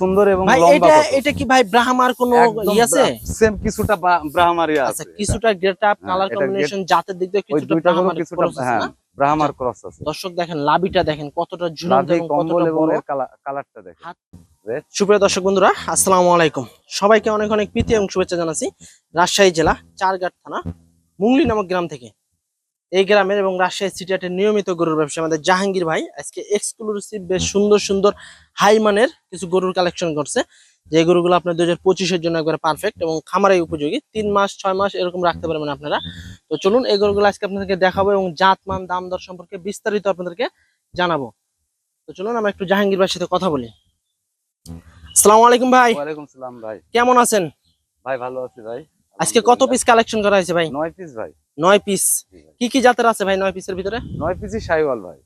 সুন্দর এবং ভাই এটা এটা কি ভাই ব্রাহ্মার কোনো একদম ই আছে? সেম কিছুটা ব্রাহ্মারই আছে আচ্ছা কিছুটা গেট আপ হ্যাঁ, কালার কম্বিনেশন জাতের দিক দিয়ে কিছুটা ব্রাহ্মার কিছুটা হ্যাঁ ব্রাহ্মার ক্রস আছে। দর্শক দেখেন লাবিটা দেখেন কতটা ঝুলন্ত এবং কতটা বড়। কালারটা দেখেন। সুপ্রিয় দর্শক বন্ধুরা আসসালামু আলাইকুম। সবাইকে অনেক অনেক প্রীতি এবং শুভেচ্ছা জানাচ্ছি রাজশাহী জেলা চারঘাট থানা মুংলি নামক গ্রাম থেকে। এই গ্রামের এবং রাজশাহী সিটি সিটিহাটের নিয়মিত গরুর ব্যবসা। আমাদের জাহাঙ্গীর ভাই আজকে এক্সক্লুসিভ বেশ সুন্দর সুন্দর হাই মানের কিছু গরুর কালেকশন করছে। যে গরুগুলো আপনার দুই হাজার পঁচিশের জন্য একবারে পারফেক্ট এবং খামারে উপযোগী। তিন মাস ছয় মাস এরকম রাখতে পারবেন আপনারা। তো চলুন এই গরুগুলো আজকে আপনাদেরকে দেখাবো এবং জাত মান দাম দর সম্পর্কে বিস্তারিত আপনাদেরকে জানাব। তো চলুন আমরা একটু জাহাঙ্গীর ভাইয়ের সাথে কথা বলি। আসসালামু আলাইকুম ভাই। ওয়ালাইকুম সালাম ভাই। কেমন আছেন? ভাই ভালো আছি ভাই। আজকে কত পিস কালেকশন করা হয়েছে ভাই? নয় পিস ভাই। নয় পিস কি কি জাতের আছে ভাই নয় পিসের ভিতরে? নয় পিসই সাইওয়াল ভাই।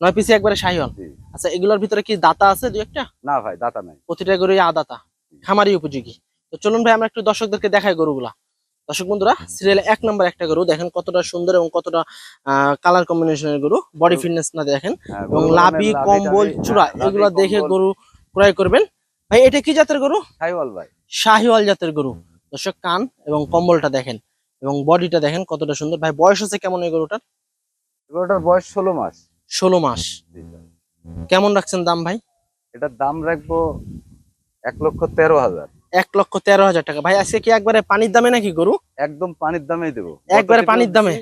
নয় পিসে একবারে শাহিওয়াল। আচ্ছা এগুলোর ভিতরে কি দাতা আছে দুই একটা? না ভাই দাতা নাই। প্রতিটা গরুই আদাতা খামারি উপযোগী। তো চলুন ভাই আমরা একটু দর্শকদেরকে দেখাই গরুগুলা। দর্শক বন্ধুরা সিরিয়াল এক নম্বর একটা গরু দেখেন কতটা সুন্দর এবং কতটা কালার কম্বিনেশনের গরু। বডি ফিটনেস না দেখেন। হ্যাঁ, এবং লাভি কম্বল চূড়া এগুলো দেখে গরু ক্রয় করবেন। ভাই এটা কি জাতের গরু? সাইওয়াল ভাই। শাহিওয়াল জাতের গরু। দর্শক কান এবং কম্বলটা দেখেন। এবং বডিটা দেখেন কতটা সুন্দর। ভাই বয়স হচ্ছে কেমন এই গরুটার? গরুটার বয়স ষোলো মাস। ষোলো মাস। কেমন রাখছেন দাম ভাই? এটার দাম রাখব এক লক্ষ তেরো হাজার। এক লক্ষ তেরো হাজার টাকা। ভাই আজকে কি একবারে পানির দামে নাকি গরু? একদম পানির দামেই দেবো। একবারে পানির দামে?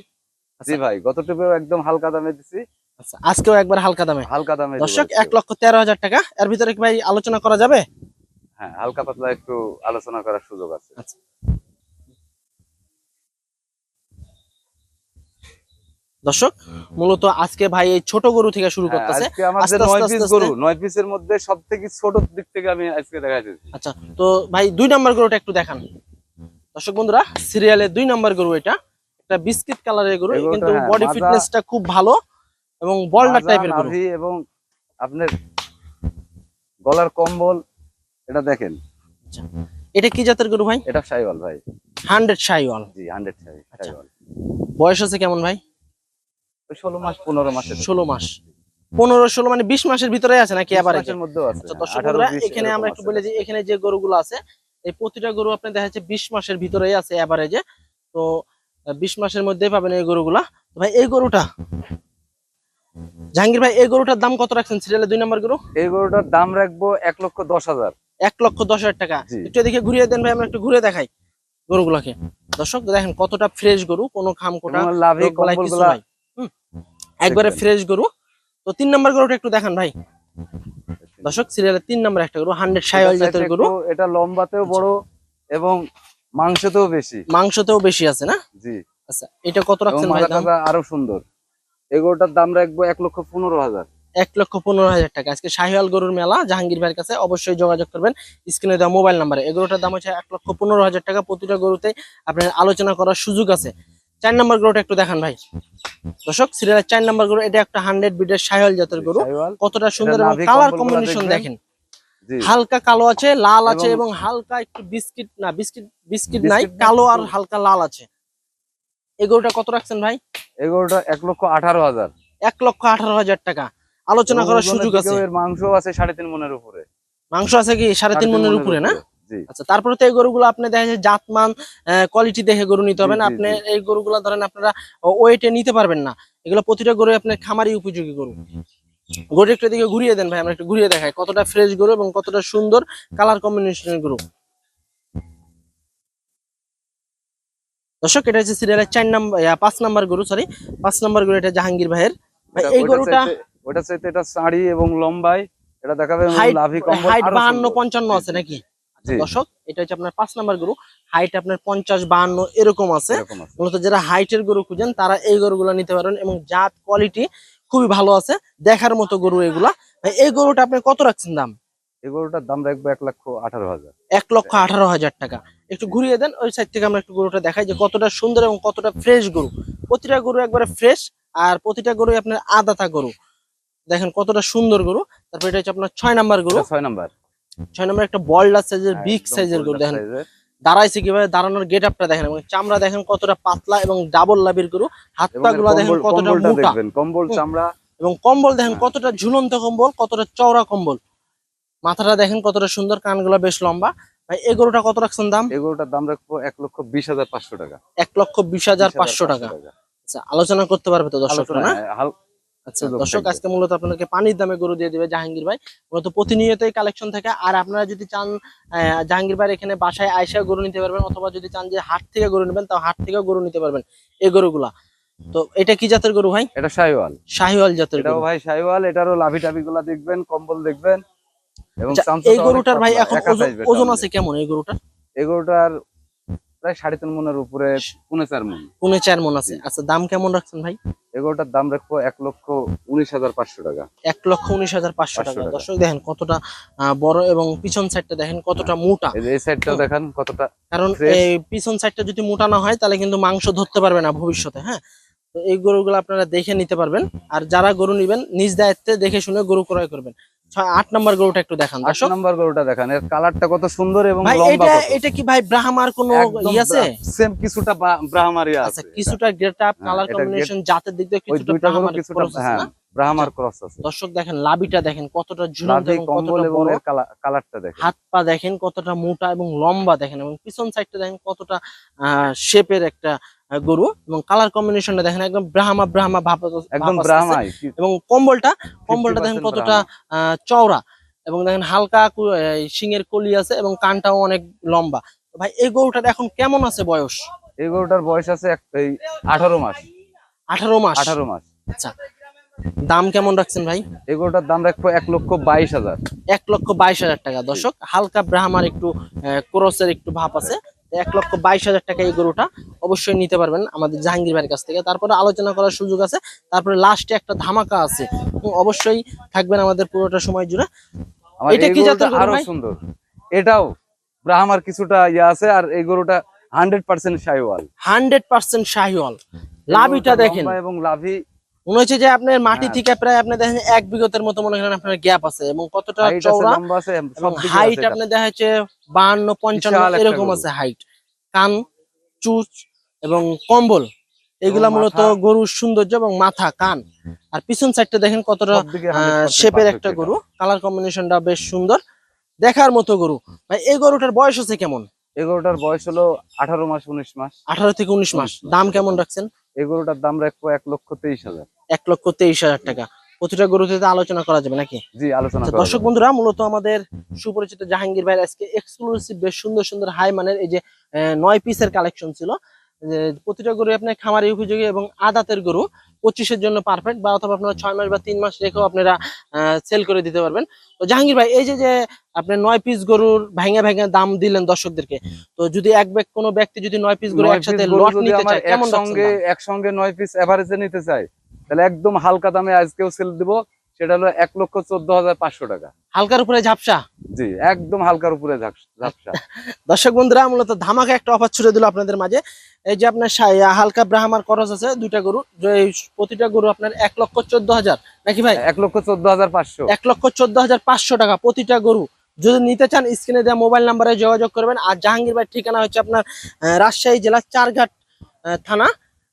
জি ভাই গত টিপেও একদম হালকা দামে দিছি। আচ্ছা আজকেও একবার হালকা দামে? হালকা দামে দর্শক এক লক্ষ তেরো হাজার টাকা। এর ভিতরে কি ভাই আলোচনা করা যাবে? হ্যাঁ হালকা পাতলা একটু আলোচনা করার সুযোগ আছে। আচ্ছা। দর্শক মূলত আজকে ভাই এই ছোট গরু থেকে শুরু হ্যাঁ, করতেছে। আজকে পিস গরু পিসের মধ্যে ছোট দিক থেকে আমি আজকে দেখাইতেছি। আচ্ছা তো ভাই দুই নাম্বার গরুটা একটু দেখান। দর্শক বন্ধুরা সিরিয়ালে দুই নাম্বার গরু এটা। একটা বিস্কিট কালারের গরু কিন্তু হ্যাঁ, বডি মাজা- ফিটনেসটা খুব ভালো এবং বল্ডার টাইপের গরু। এবং আপনার গলার কম্বল এটা দেখেন। এটা কি জাতের গরু ভাই? এটা সাইওয়াল ভাই। হান্ড্রেড শাইওয়াল। জি হান্ড্রেড আচ্ছা। সাইওয়াল বয়স আছে কেমন ভাই? ষোলো মাস পনেরো মাসের ষোলো মাস। পনেরো ষোলো মানে বিশ মাসের ভিতরে আছে নাকি আছে। আচ্ছা দর্শক 18, বন্ধুরা 20 এখানে আমরা একটু বলে দিই এখানে যে গরুগুলো আছে এই প্রতিটা গরু আপনি দেখা যাচ্ছে বিশ মাসের ভিতরেই আছে এভারেজে তো বিশ মাসের মধ্যেই পাবেন এই গরুগুলা। ভাই এই গরুটা? জাহাঙ্গীর ভাই এই গরুটার দাম কত রাখছেন? সিরিয়ালে দুই নম্বর গরু? এই গরুটার দাম রাখব এক লক্ষ দশ হাজার। এক লক্ষ দশ হাজার টাকা। একটু এদিকে ঘুরিয়ে দেন ভাই আমরা একটু ঘুরে দেখাই গরুগুলাকে। দর্শক দেখেন কতটা ফ্রেশ গরু কোনো খাম কোটা লাভি রোগ একবারে ফ্রেশ গরু। তো তিন নম্বর গরুটা একটু দেখান ভাই। দর্শক সিরিয়ালে তিন নম্বর একটা গরু হান্ড্রেড সাইওয়াল জাতের গরু। এটা লম্বাতেও বড় এবং মাংসতেও বেশি। মাংসতেও বেশি আছে না? জি। আচ্ছা এটা কত রাখছেন ভাই দাম? আরও সুন্দর। এই গরুটার দাম রাখব এক লক্ষ পনেরো হাজার। এক লক্ষ পনেরো হাজার টাকা। আজকে শাহিওয়াল গরুর মেলা জাহাঙ্গীর ভাইয়ের কাছে অবশ্যই যোগাযোগ করবেন। স্ক্রিনে দেওয়া মোবাইল নাম্বারে। এগুলোটার দাম হচ্ছে এক লক্ষ পনেরো হাজার টাকা। প্রতিটা গরুতে আপনার আলোচনা করার সুযোগ আছে। চার নম্বর গরুটা একটু দেখান ভাই। দর্শক সিরিয়ালের চার নম্বর গরু এটা একটা হান্ড্রেড বিটের শাহিওয়াল জাতের গরু। কতটা সুন্দর এবং কালার কম্বিনেশন দেখেন। হালকা কালো আছে লাল আছে এবং- হালকা একটু বিস্কিট না বিস্কিট বিস্কিট নাই কালো আর হালকা লাল আছে। এই গরুটা কত রাখছেন ভাই? এই গরুটা এক লক্ষ আঠারো হাজার। এক লক্ষ আঠারো হাজার টাকা। আলোচনা করার সুযোগ আছে। এর মাংস আছে সাড়ে তিন মনের উপরে। মাংস আছে কি সাড়ে তিন মনের উপরে না? আচ্ছা তারপরে তো এই গরুগুলো আপনি দেখা যায় জাতমান কোয়ালিটি দেখে গরু নিতে হবে না। আপনি এই গরুগুলো ধরেন আপনারা ওয়েটে নিতে পারবেন না। এগুলো প্রতিটা গরু আপনার খামারি উপযোগী গরু। গরু একটু দিকে ঘুরিয়ে দেন ভাই আমরা একটু ঘুরিয়ে দেখাই কতটা ফ্রেশ গরু এবং কতটা সুন্দর কালার কম্বিনেশনের গরু। দর্শক এটা হচ্ছে সিরিয়ালের চার নাম্বার পাঁচ নাম্বার গরু সরি পাঁচ নাম্বার গরু এটা জাহাঙ্গীর ভাইয়ের। এই গরুটা ওটা চাইতে এটা সাড়ি এবং লম্বাই এটা দেখাবে হাইট লাভি কম্বল হাইট আরও বাহান্ন সুন্দর। পঞ্চান্ন জি, আছে নাকি। দর্শক এটা হচ্ছে আপনার পাঁচ নাম্বার গরু। হাইট আপনার পঞ্চাশ বাহান্ন এরকম আছে। মূলত যারা হাইটের গরু খুঁজেন তারা এই গরুগুলো নিতে পারেন এবং জাত কোয়ালিটি খুবই ভালো আছে। দেখার মতো গরু এগুলা। এই গরুটা আপনি কত রাখছেন দাম? এই গরুটার দাম রাখব এক লক্ষ আঠারো হাজার। এক লক্ষ আঠারো হাজার টাকা। একটু ঘুরিয়ে দেন ওই সাইড থেকে আমরা একটু গরুটা দেখাই যে কতটা সুন্দর এবং কতটা ফ্রেশ গরু। প্রতিটা গরু একবারে ফ্রেশ আর প্রতিটা গরু আপনার আদাতা গরু। দেখেন কতটা সুন্দর গরু। তারপর এটা হচ্ছে আপনার ছয় নাম্বার গরু। ছয় নাম্বার। ছয় নাম্বার একটা বল্ডার সাইজের বিগ সাইজের গরু দেখেন। দাঁড়াইছে কীভাবে দাঁড়ানোর গেট আপটা দেখেন এবং চামড়া দেখেন কতটা পাতলা এবং ডাবল লাভির গরু। হাত পা গুলা দেখেন কতটা মোটা। কম্বল চামড়া। এবং কম্বল দেখেন। কতটা ঝুলন্ত কম্বল কতটা চওড়া কম্বল। মাথাটা দেখেন কতটা সুন্দর কানগুলো বেশ লম্বা। ভাই এই গরুটা কত রাখছেন দাম? এগুলোটার দাম রাখব এক লক্ষ বিশ হাজার পাঁচশো টাকা। এক লক্ষ বিশ হাজার পাঁচশো টাকা। আচ্ছা আলোচনা করতে পারবে তো দর্শকরা না? আলোচনা, হাল- আচ্ছা দর্শক আজকে মূলত আপনাদেরকে পানির দামে গরু দিয়ে দিবে জাহাঙ্গীর ভাই। মূলত প্রতিনিয়তই কালেকশন থাকে। আর আপনারা যদি চান জাহাঙ্গীর ভাই এখানে বাসায় আয়সা গরু নিতে পারবেন অথবা যদি চান যে হাট থেকে গরু নেবেন তাও হাট থেকেও গরু নিতে পারবেন এই গরুগুলা। তো এটা কি জাতের গরু ভাই? এটা শাহিওয়াল। শাহিওয়াল জাতের গরু। ভাই শাহিওয়াল। এটারও লাভি টাভি গুলা দেখবেন কম্বল দেখবেন। এবং আচ্ছা, এই গরুটার ভাই এখন ওজন- আছে কেমন এই গরুটা এই গরুটার প্রায় সাড়ে তিন মনের উপরে পুনে চার মন। পুনে চার মন আছে। আচ্ছা দাম কেমন রাখছেন ভাই? এই গরুটার দাম রাখব এক লক্ষ উনিশ হাজার পাঁচশো টাকা। এক লক্ষ উনিশ হাজার পাঁচশো টাকা। দর্শক দেখেন কতটা বড় এবং পিছন সাইডটা দেখেন কতটা মোটা। এই এই সাইডটাও কতটা কারণ এই পিছন সাইডটা যদি মোটা না হয় তাহলে কিন্তু মাংস ধরতে পারবে না ভবিষ্যতে হ্যাঁ? তো এই গরুগুলো আপনারা দেখে নিতে পারবেন। আর যারা গরু নিবেন নিজ দায়িত্বে দেখে শুনে গরু ক্রয় করবেন। আট নম্বর গরুটা একটু দেখান আট নম্বর গরুটা দেখান এর কালারটা কত সুন্দর এবং ভাই লম্বা এটা এটা কি ভাই ব্রাহ্মার কোনো ই আছে? সেম কিছুটা আচ্ছা আছে। কিছুটা গেট আপ হ্যাঁ, কালার কম্বিনেশন জাতের দিক দিয়ে কিছুটা হ্যাঁ ব্রাহ্মার ক্রস আছে। দর্শক দেখেন লাবিটা দেখেন কতটা ঝুলন্ত এবং কতটা বড়। এর কালারটা দেখেন। হাত পা দেখেন কতটা মোটা এবং লম্বা দেখেন এবং পিছন সাইডটা দেখেন কতটা শেপের একটা গরু এবং কালার কম্বিনেশনটা দেখেন একদম ব্রাহ্মা ব্রাহ্মা ভাব একদম ব্রাহ্মাই এবং কম্বলটা কম্বলটা দেখেন কতটা চওড়া। এবং দেখেন হালকা শিঙের কলি আছে এবং কানটাও অনেক লম্বা। ভাই এই গরুটার এখন কেমন আছে বয়স? এই গরুটার বয়স আছে এই আঠারো মাস। আঠারো মাস? আঠারো মাস। আচ্ছা। দাম কেমন রাখছেন ভাই? এই গরুটার দাম রাখব এক লক্ষ বাইশ হাজার। এক লক্ষ বাইশ হাজার টাকা। দর্শক হালকা ব্রাহ্মার একটু ক্রসের একটু ভাব আছে। এক লক্ষ বাইশ হাজার টাকা এই গরুটা অবশ্যই নিতে পারবেন আমাদের জাহাঙ্গীর ভাইয়ের কাছ থেকে। তারপরে আলোচনা করার সুযোগ আছে। তারপরে লাস্টে একটা ধামাকা আছে। অবশ্যই থাকবেন আমাদের পুরোটা সময় জুড়ে। এটা কি জাতের আরও সুন্দর। এটাও ব্রাহ্মার কিছুটা ইয়ে আছে আর এই গরুটা hundred percent Sahiwal. Hundred percent Sahiwal. লাভিটা দেখেন। এবং লাভি। মনে হচ্ছে যে আপনার মাটি হ্যাঁ। থেকে প্রায় আপনি দেখেন এক বিগতের মতো মনে করেন আপনার গ্যাপ আছে এবং কতটা হাইট চওড়া আপনি দেখা যাচ্ছে বাহান্ন পঞ্চান্ন এরকম আছে হাইট কান চুচ এবং কম্বল। এগুলা মূলত গরুর সৌন্দর্য এবং মাথা কান। আর পিছন সাইডটা দেখেন কতটা সব দিকে 100% শেপের একটা গরু। কালার কম্বিনেশনটা বেশ সুন্দর। দেখার মতো গরু। ভাই এই গরুটার বয়স আছে কেমন? এই গরুটার বয়স হলো আঠারো মাস উনিশ মাস। আঠারো থেকে উনিশ মাস। দাম কেমন রাখছেন? এই গরুটার দাম রাখব এক লক্ষ তেইশ হাজার। এক লক্ষ তেইশ হাজার টাকা। প্রতিটা গরুতে থেকে আলোচনা করা যাবে নাকি? জি আলোচনা আচ্ছা, দর্শক বন্ধুরা মূলত আমাদের সুপরিচিত জাহাঙ্গীর ভাইয়ের আজকে এক্সক্লুসিভ বেশ সুন্দর সুন্দর হাই মানের এই যে আহ, নয় পিসের কালেকশন ছিল। প্রতিটা গরু আপনার খামারি উপযোগী এবং আদাতের গরু পঁচিশের জন্য পারফেক্ট বা অথবা আপনারা ছয় মাস বা তিন মাস রেখেও আপনারা সেল করে দিতে পারবেন তো জাহাঙ্গীর ভাই এই যে যে আপনার নয় পিস গরুর ভেঙে ভেঙে দাম দিলেন দর্শকদেরকে তো যদি এক ব্যাগ কোনো ব্যক্তি যদি নয় পিস গরু একসাথে লট নিতে চায় কেমন দাম? একসঙ্গে নয় পিস এভারেজে নিতে চায় তাহলে একদম হালকা দামে আজকেও সেল দিব সেটা হলো এক লক্ষ চোদ্দ হাজার পাঁচশো টাকা। হালকার উপরে ঝাপসা? জি একদম হালকার উপরে ঝাপসা দর্শক বন্ধুরা মূলত ধামাকা একটা অফার ছুড়ে দিল আপনাদের মাঝে। এই যে আপনার হালকা ব্রাহ্মার খরচ আছে দুইটা গরু প্রতিটা গরু আপনার এক লক্ষ চোদ্দ হাজার নাকি ভাই? এক লক্ষ চোদ্দ হাজার পাঁচশো। এক লক্ষ চোদ্দ হাজার পাঁচশো টাকা প্রতিটা গরু। যদি নিতে চান স্ক্রিনে দেওয়া মোবাইল নাম্বারে যোগাযোগ করবেন। আর জাহাঙ্গীর ভাই ঠিকানা হচ্ছে আপনার রাজশাহী জেলার চারঘাট থানা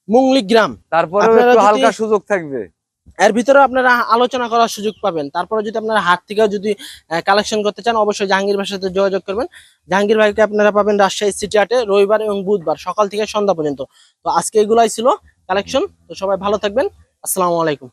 মুংলি গ্রাম। তারপরে হালকা সুযোগ থাকবে। এর ভিতরে আপনারা আলোচনা করার সুযোগ পাবেন। তারপরে যদি আপনারা হাত থেকেও যদি কালেকশন করতে চান, অবশ্যই জাহাঙ্গীর ভাইয়ের সাথে যোগাযোগ করবেন। জাহাঙ্গীর ভাইকে আপনারা পাবেন রাজশাহী সিটি হাটে রবিবার এবং বুধবার সকাল থেকে সন্ধ্যা পর্যন্ত। তো আজকে এগুলাই ছিল কালেকশন তো সবাই ভালো থাকবেন। আসসালামু আলাইকুম।